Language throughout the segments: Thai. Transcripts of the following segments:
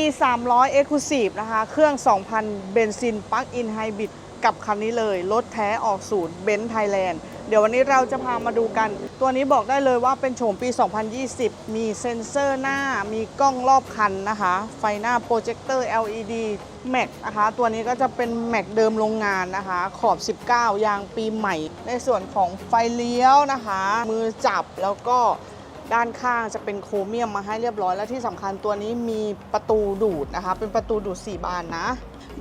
e 3 0 0 Exclusive นะคะ เครื่อง 2,000 เบนซินปลั๊กอินไฮบริดกับคันนี้เลย รถแท้ออกศูนย์เบนซ์ไทยแลนด์เดี๋ยววันนี้เราจะพามาดูกัน ตัวนี้บอกได้เลยว่าเป็นโฉมปี 2020 มีเซ็นเซอร์หน้า มีกล้องรอบคันนะคะ ไฟหน้าโปรเจคเตอร์ LED Mac นะคะ ตัวนี้ก็จะเป็น Mac เดิมโรงงานนะคะ ขอบ 19 ยางปีใหม่ ในส่วนของไฟเลี้ยวนะคะ มือจับแล้วก็ ด้านข้างจะเป็นโครเมียมมาให้เรียบร้อย และที่สำคัญตัวนี้มีประตูดูดนะคะ เป็นประตูดูด 4 บานนะ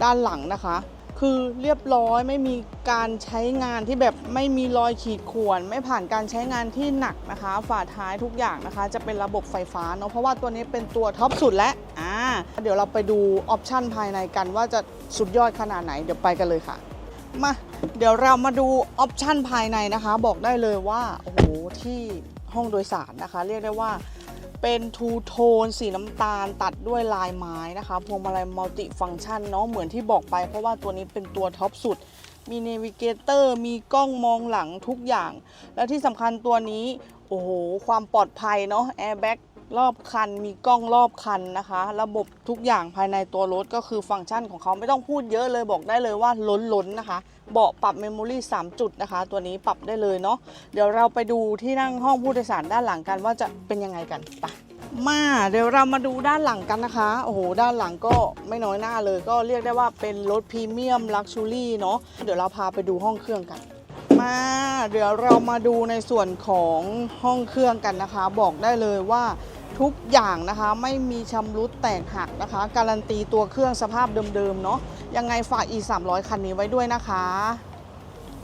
ด้านหลังนะคะ คือเรียบร้อยไม่มีการใช้งานที่แบบไม่มีรอยขีดข่วน ไม่ผ่านการใช้งานที่หนักนะคะ ฝาท้ายทุกอย่างนะคะ จะเป็นระบบไฟฟ้าเนาะเพราะว่าตัวนี้เป็นตัวท็อปสุดแล้วอ่าเดี๋ยวเราไปดูออปชันภายในกันว่าจะสุดยอดขนาดไหนเดี๋ยวไปกันเลยค่ะมาเดี๋ยวเรามาดูออปชันภายในนะคะ บอกได้เลยว่าโอ้โหที่ ห้องโดยสารนะคะ เรียกได้ว่าเป็นทูโทนสีน้ำตาลตัดด้วยลายไม้นะคะ พวงมาลัยมัลติฟังก์ชันเนาะเหมือนที่บอกไป เพราะว่าตัวนี้เป็นตัวท็อปสุด มีเนวิเกเตอร์มีกล้องมองหลังทุกอย่าง และที่สำคัญตัวนี้ โอ้โห ความปลอดภัยเนาะแอร์แบ็ก รอบคันมีกล้องรอบคันนะคะ ระบบทุกอย่างภายในตัวรถก็คือฟังก์ชันของเขาไม่ต้องพูดเยอะเลยบอกได้เลยว่าล้นๆนะคะ เบาะปรับเมมโมรี่3จุดนะคะ ตัวนี้ปรับได้เลยเนาะเดี๋ยวเราไปดูที่นั่งห้องผู้โดยสารด้านหลังกันว่าจะเป็นยังไงกันไปมาเดี๋ยวเรามาดูด้านหลังกันนะคะ โอ้โห ด้านหลังก็ไม่น้อยหน้าเลย ก็เรียกได้ว่าเป็นรถพรีเมียมลักชูรี่เนาะเดี๋ยวเราพาไปดูห้องเครื่องกัน มาเดี๋ยวเรามาดูในส่วนของห้องเครื่องกันนะคะ บอกได้เลยว่า ทุกอย่างนะคะไม่มีชำรุดแตกหักนะคะ การันตีตัวเครื่องสภาพเดิมๆเนาะยังไงฝาก e 3 0 0คันนี้ไว้ด้วยนะคะ